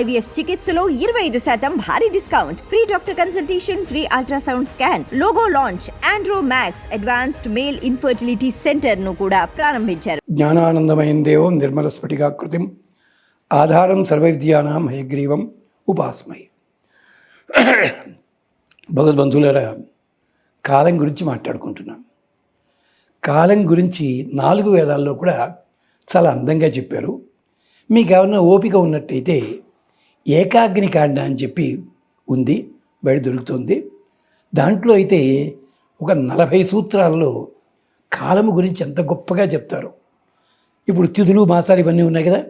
IVF చికిత్సలో ఇరవై ఐదు శాతం భారీ discount. Free doctor consultation free ultrasound scan logo launch Andro Max advanced male infertility సెంటర్ను కూడా ప్రారంభించారు. జ్ఞానానందమయం దేవం నిర్మల స్ఫటికాకృతిం ఆధారం సర్వవిద్యానాం హయగ్రీవం ఉపాస్మై. భగవద్బంధువులరా కాలం గురించి మాట్లాడుకుంటున్నాం. కాలం గురించి నాలుగు వేదాల్లో కూడా చాలా అందంగా చెప్పారు. మీకు ఏమైనా ఓపిక ఉన్నట్టయితే ఏకాగ్ని కాండ అని చెప్పి ఉంది బయట దొరుకుతుంది. దాంట్లో అయితే ఒక నలభై సూత్రాల్లో కాలము గురించి ఎంత గొప్పగా చెప్తారు. ఇప్పుడు తిథులు మాసాలు ఇవన్నీ ఉన్నాయి కదా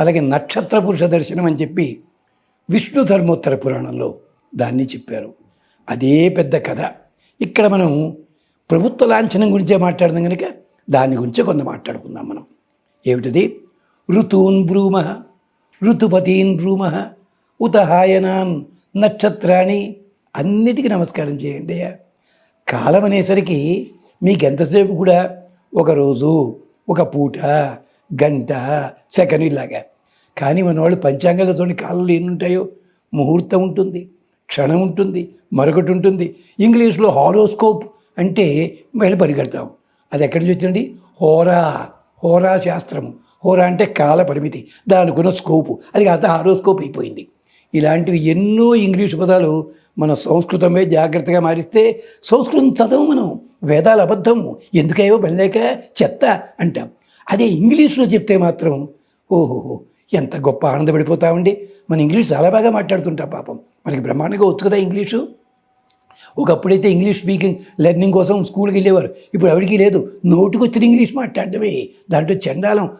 అలాగే నక్షత్ర పురుష దర్శనం అని చెప్పి విష్ణు ధర్మోత్తర పురాణంలో దాన్ని చెప్పారు. అదే పెద్ద కథ. ఇక్కడ మనం ప్రభుత్వ లాంఛనం గురించే మాట్లాడదాం కనుక దాని గురించే కొంత మాట్లాడుకుందాం మనం. ఏమిటిది? ఋతూన్ బ్రూమ ఋతుపతీన్ బ్రూమ ఉదహాయనాన్ నక్షత్రాన్ని అన్నిటికీ నమస్కారం చేయండి కాలం అనేసరికి మీకు ఎంతసేపు కూడా? ఒక రోజు ఒక పూట గంట సెకండ్ ఇలాగా. కానీ మన వాళ్ళు పంచాంగాలతో కాలంలో ఎన్ని ఉంటాయో ముహూర్తం ఉంటుంది క్షణం ఉంటుంది మరొకటి ఉంటుంది. ఇంగ్లీష్లో హారోస్కోప్ అంటే మేము పరిగెడతాం. అది ఎక్కడి నుంచి వచ్చిందండి? హోరా హోరా శాస్త్రము. హోరా అంటే కాల పరిమితి. దానికున్న స్కోపు. అది కాదు హారోస్కోప్ అయిపోయింది. ఇలాంటివి ఎన్నో ఇంగ్లీష్ పదాలు మన సంస్కృతమే జాగ్రత్తగా మారిస్తే సంస్కృతం చదవం మనం వేదాలు అబద్ధము ఎందుకయో వెళ్ళలేక చెత్త అంటాం. అదే ఇంగ్లీష్లో చెప్తే మాత్రం ఓహోహో ఎంత గొప్ప ఆనందపడిపోతామండి. మన ఇంగ్లీష్ చాలా బాగా మాట్లాడుతుంటాం పాపం. మనకి బ్రహ్మాండంగా వచ్చు కదా ఇంగ్లీషు. ఒకప్పుడైతే ఇంగ్లీష్ స్పీకింగ్ లెర్నింగ్ కోసం స్కూల్కి వెళ్ళేవారు. ఇప్పుడు ఎవరికి లేదు. నోటుకు వచ్చిన ఇంగ్లీష్ మాట్లాడటమే. దాంట్లో చండాలం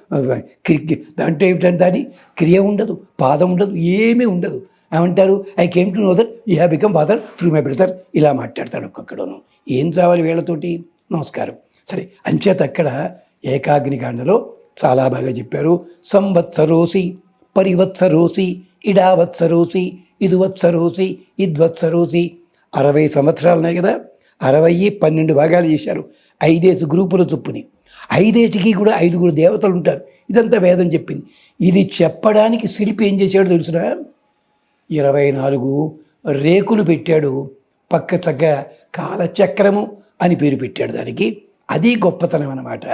క్రికెట్ దాంట్లో ఏమిటంటే దాని క్రియ ఉండదు పాదం ఉండదు ఏమీ ఉండదు. ఏమంటారు? I came to know that you have become father through my brother ఇలా మాట్లాడతాడు ఒక్కొక్కడోను. ఏం చావాలి వీళ్ళతోటి? నమస్కారం. సరే అంచేత అక్కడ ఏకాగ్నికాండలో చాలా బాగా చెప్పారు. సంవత్సరోసి పరివత్సరోసి ఇడావత్సరోసి ఇదువత్సరోసి ఇద్వత్సరోసి అరవై సంవత్సరాలు ఉన్నాయి కదా అరవై పన్నెండు భాగాలు చేశారు. ఐదేసి గ్రూపుల చొప్పుని. ఐదేటికి కూడా ఐదుగురు దేవతలు ఉంటారు. ఇదంతా వేదం చెప్పింది. ఇది చెప్పడానికి శిల్పి ఏం చేశాడు తెలుసునా ఇరవై నాలుగు రేకులు పెట్టాడు. పక్క చక్క కాలచక్రము అని పేరు పెట్టాడు దానికి. అది గొప్పతనం అన్నమాట.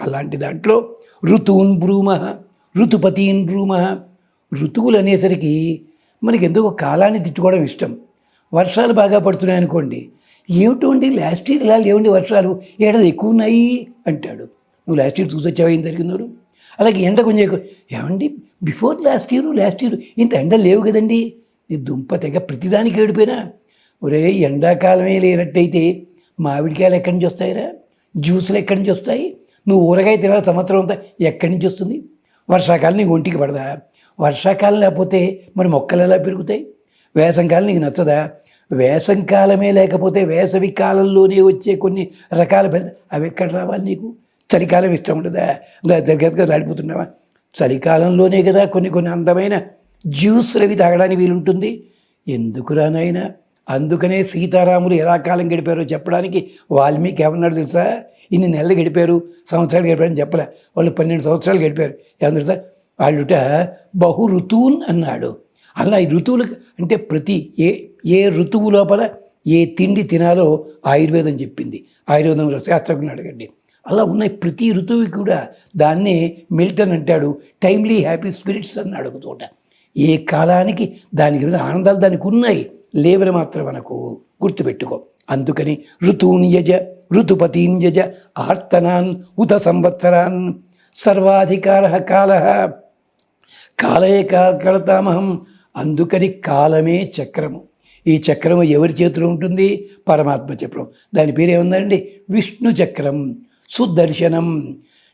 అలాంటి దాంట్లో ఋతువున్ బ్రూమ ఋతుపతీన్ బ్రూమ. ఋతువులు అనేసరికి మనకి ఎందుకో కాలాన్ని తిట్టుకోవడం ఇష్టం. వర్షాలు బాగా పడుతున్నాయి అనుకోండి. ఏమిటోండి లాస్ట్ ఇయర్ ఇలా లేవండి వర్షాలు? ఏడాది ఎక్కువ ఉన్నాయి అంటాడు. నువ్వు లాస్ట్ ఇయర్ చూసి ఏం జరిగినారు అలాగే ఎండ కొంచెం ఏమండి? Before last year last year ఇంత ఎండ లేవు కదండి. నీ దుంప తెగ ప్రతిదానికి ఏడిపోయినా. ఒరే ఎండాకాలమే లేనట్టయితే మామిడికాయలు ఎక్కడి నుంచి వస్తాయిరా? జ్యూసులు ఎక్కడి నుంచి వస్తాయి? నువ్వు ఊరగాయ తినాలి సంవత్సరం అంతా ఎక్కడి నుంచి వస్తుంది? వర్షాకాలం నీకు ఒంటికి పడదా? వర్షాకాలం లేకపోతే మరి మొక్కలు ఎలా పెరుగుతాయి? వేసంకాలం నీకు నచ్చదా? వేసంకాలమే లేకపోతే వేసవి కాలంలోనే వచ్చే కొన్ని రకాల పెద్ద అవి ఎక్కడ రావాలి నీకు? చలికాలం ఇష్టం ఉండదా? దగ్గరగా రాడిపోతున్నావా చలికాలంలోనే కదా కొన్ని కొన్ని అందమైన జ్యూస్లు అవి తాగడానికి వీలుంటుంది. ఎందుకురా నాయనా? అందుకనే సీతారాములు ఎలా కాలం గడిపారో చెప్పడానికి వాల్మీకి ఏమన్నాడు తెలుసా? ఇన్ని నెలలు గడిపారు సంవత్సరాలు గడిపారని చెప్పలే. వాళ్ళు పన్నెండు సంవత్సరాలు గడిపారు. ఏమన్నా తెలుసా? వాళ్ళుట బహు ఋతువున్ అన్నాడు. అలా ఈ ఋతువులకు అంటే ప్రతి ఏ ఏ ఋతువు లోపల ఏ తిండి తినాలో ఆయుర్వేదం చెప్పింది. ఆయుర్వేదం శాస్త్రజ్ఞులు అడగండి. అలా ఉన్నాయి ప్రతి ఋతువుకి కూడా దాన్నే మిల్టన్ అంటాడు టైమ్లీ హ్యాపీ స్పిరిట్స్ అన్నాడు ఒక చోట ఏ కాలానికి దానికి ఆనందాలు దానికి ఉన్నాయి లేవని మాత్రం మనకు గుర్తుపెట్టుకో. అందుకని ఋతువుని ఋతుపతీన్యజ ఆర్తనాన్ ఉత సంవత్సరాన్ సర్వాధికార కాల. కాలే కాళతామహం అందుకని కాలమే చక్రము. ఈ చక్రము ఎవరి చేతిలో ఉంటుంది? పరమాత్మ చక్రం. దాని పేరు ఏముందండి విష్ణు చక్రం సుదర్శనం.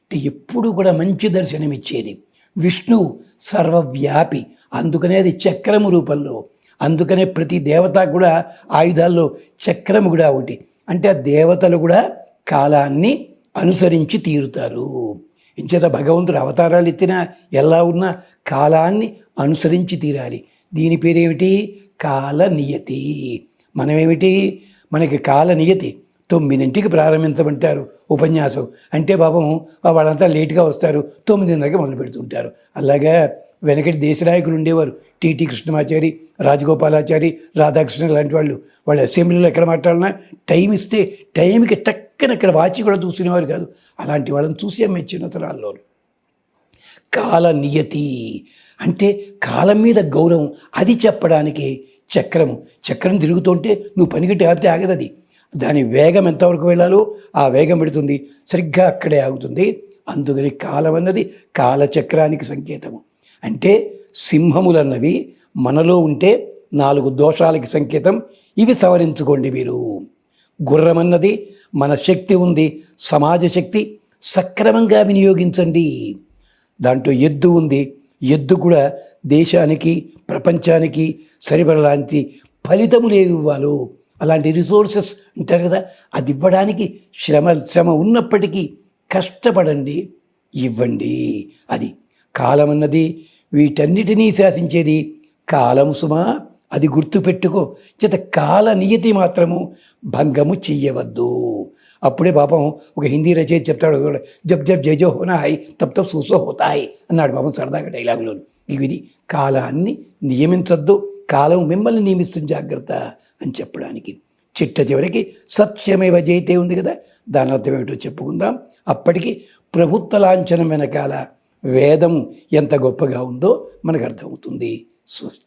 అంటే ఎప్పుడు కూడా మంచి దర్శనం ఇచ్చేది. విష్ణువు సర్వవ్యాపి. అందుకనే అది చక్రము రూపంలో. అందుకనే ప్రతి దేవత కూడా ఆయుధాల్లో చక్రము కూడా ఒకటి. అంటే ఆ దేవతలు కూడా కాలాన్ని అనుసరించి తీరుతారు. ఇంచేత భగవంతుడు అవతారాలు ఎత్తినా ఎలా ఉన్నా కాలాన్ని అనుసరించి తీరాలి. దీని పేరేమిటి? కాల నియతి. మనమేమిటి? మనకి కాల నియతి. తొమ్మిదింటికి ప్రారంభించమంటారు ఉపన్యాసం. అంటే పాపం వాళ్ళంతా లేటుగా వస్తారు. తొమ్మిదిన్నరకి మొదలు పెడుతుంటారు అలాగా వెనకటి దేశనాయకులు ఉండేవారు. టీటీ కృష్ణమాచారి రాజగోపాలాచారి రాధాకృష్ణ లాంటి వాళ్ళు. వాళ్ళు అసెంబ్లీలో ఎక్కడ మాట్లాడినా టైం ఇస్తే టైంకి టక్కన ఇక్కడ వాచి కూడా చూసుకునేవారు కాదు. అలాంటి వాళ్ళని చూసి మేము చిన్నతనాల్లో కాల నియతి అంటే కాలం మీద గౌరవం అది చెప్పడానికి చక్రము. చక్రం తిరుగుతుంటే నువ్వు పనిగట్టి ఆపితే ఆగదు అది. దాని వేగం ఎంతవరకు వెళ్ళాలో ఆ వేగం పెడుతుంది. సరిగ్గా అక్కడే ఆగుతుంది. అందుకని కాలం అన్నది కాలచక్రానికి సంకేతము. అంటే సింహములన్నవి మనలో ఉంటే నాలుగు దోషాలకి సంకేతం. ఇవి సవరించుకోండి మీరు. గుర్రమన్నది మన శక్తి ఉంది సమాజ శక్తి. సక్రమంగా వినియోగించండి. దాంట్లో ఎద్దు ఉంది. ఎద్దు కూడా దేశానికి ప్రపంచానికి సరిపడలాంటి ఫలితములు ఇవ్వాలో అలాంటి రిసోర్సెస్ ఉంటారు కదా అది ఇవ్వడానికి శ్రమ శ్రమ ఉన్నప్పటికీ కష్టపడండి ఇవ్వండి. అది కాలం అన్నది వీటన్నిటినీ శాసించేది కాలము సుమా అది గుర్తుపెట్టుకో. చేత కాల నియతి మాత్రము భంగము చెయ్యవద్దు. అప్పుడే పాపం ఒక హిందీ రచయిత చెప్తాడు జబ్ జబ్ జజో హోనా హై తప్ తబ్ సూసో హోతాయి అన్నాడు పాపం సరదాగా డైలాగులో ఇది కాలాన్ని నియమించద్దు కాలం మిమ్మల్ని నియమిస్తుంది జాగ్రత్త అని చెప్పడానికి. చిట్ట చివరికి సత్యమేవ జయితే ఉంది కదా. దాని అర్థం ఏమిటో చెప్పుకుందాం. అప్పటికి ప్రభుత్వ లాంఛనం వెనకాల వేదం ఎంత గొప్పగా ఉందో మనకు అర్థమవుతుంది. స్వస్తి.